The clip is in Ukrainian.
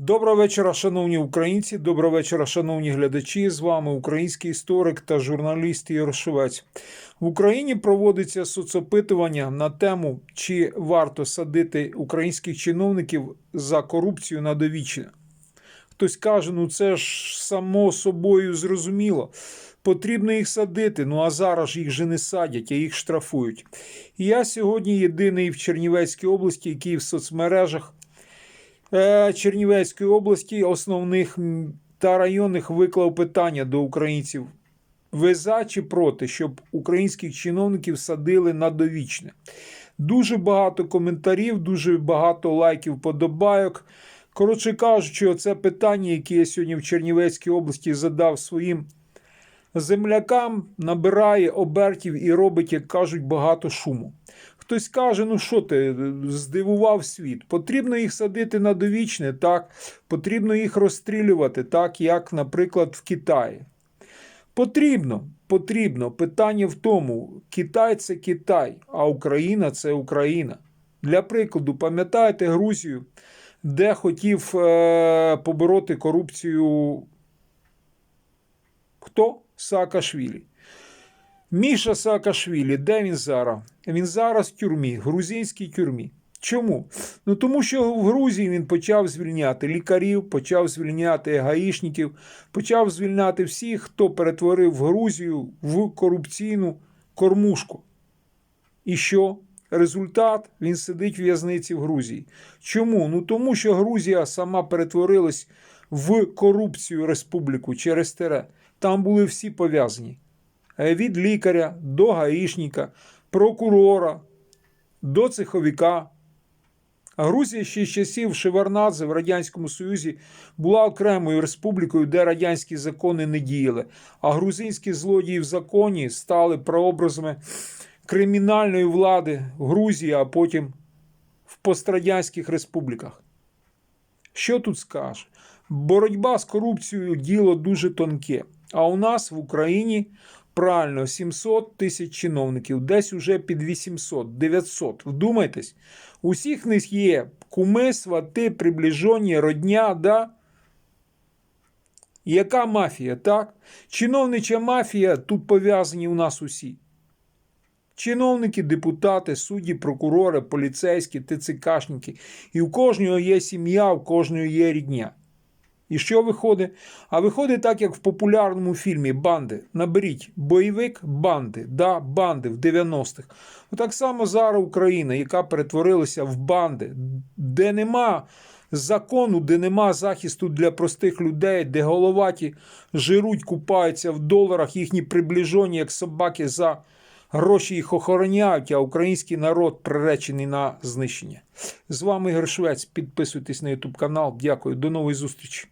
Доброго вечора, шановні українці. Доброго вечора, шановні глядачі. З вами український історик та журналіст Ігор Швець. В Україні проводиться соцопитування на тему, чи варто садити українських чиновників за корупцію на довічне. Хтось каже, ну це ж само собою зрозуміло. Потрібно їх садити, ну а зараз їх же не садять, а їх штрафують. І я сьогодні єдиний в Чернівецькій області, який в соцмережах Чернівецької області основних та районних виклав питання до українців. Ви за чи проти, щоб українських чиновників садили на довічне? Дуже багато коментарів, дуже багато лайків, подобайок. Коротше кажучи, оце питання, яке я сьогодні в Чернівецькій області задав своїм землякам, набирає обертів і робить, як кажуть, багато шуму. Хтось каже, ну що ти, здивував світ. Потрібно їх садити на довічне, так, потрібно їх розстрілювати, так, як, наприклад, в Китаї. Потрібно, потрібно. Питання в тому, Китай це Китай, а Україна це Україна. Для прикладу, пам'ятаєте Грузію, де хотів е, побороти корупцію хто? Саакашвілі. Міша Саакашвілі, де він зараз? Він зараз в тюрмі, грузинській тюрмі. Чому? Ну тому що в Грузії він почав звільняти лікарів, почав звільняти гаїшників, почав звільняти всіх, хто перетворив Грузію в корупційну кормушку. І що? Результат він сидить в в'язниці в Грузії. Чому? Ну тому що Грузія сама перетворилась в корупцію республіку через тере. Там були всі пов'язані. Е, Від лікаря до гаїшника, прокурора, до цеховика. Грузія ще з часів Шеварнадзе в Радянському Союзі була окремою республікою, де радянські закони не діяли. А грузинські злодії в законі стали прообразами кримінальної влади в Грузії, а потім в пострадянських республіках. Що тут скажеш? Боротьба з корупцією діло дуже тонке. А у нас в Україні правильно 700 тисяч чиновників, десь уже під 800, 900. Вдумайтесь, усіх них є куми, свати, приближені, родня, да? Яка мафія, так? Чиновнича мафія тут пов'язані у нас усі. Чиновники, депутати, судді, прокурори, поліцейські, ТЦКшники. І у кожного є сім'я, у кожного є рідня. І що виходить? А виходить так, як в популярному фільмі Банди. Наберіть бойовик банди, да, банди в 90-х. Так само зараз Україна, яка перетворилася в банди, де нема закону, де нема захисту для простих людей, де головаті жируть, купаються в доларах, їхні приближені, як собаки за гроші їх охороняють, а український народ приречений на знищення. З вами Ігор Швець. Підписуйтесь на YouTube канал. Дякую. До нової зустрічі.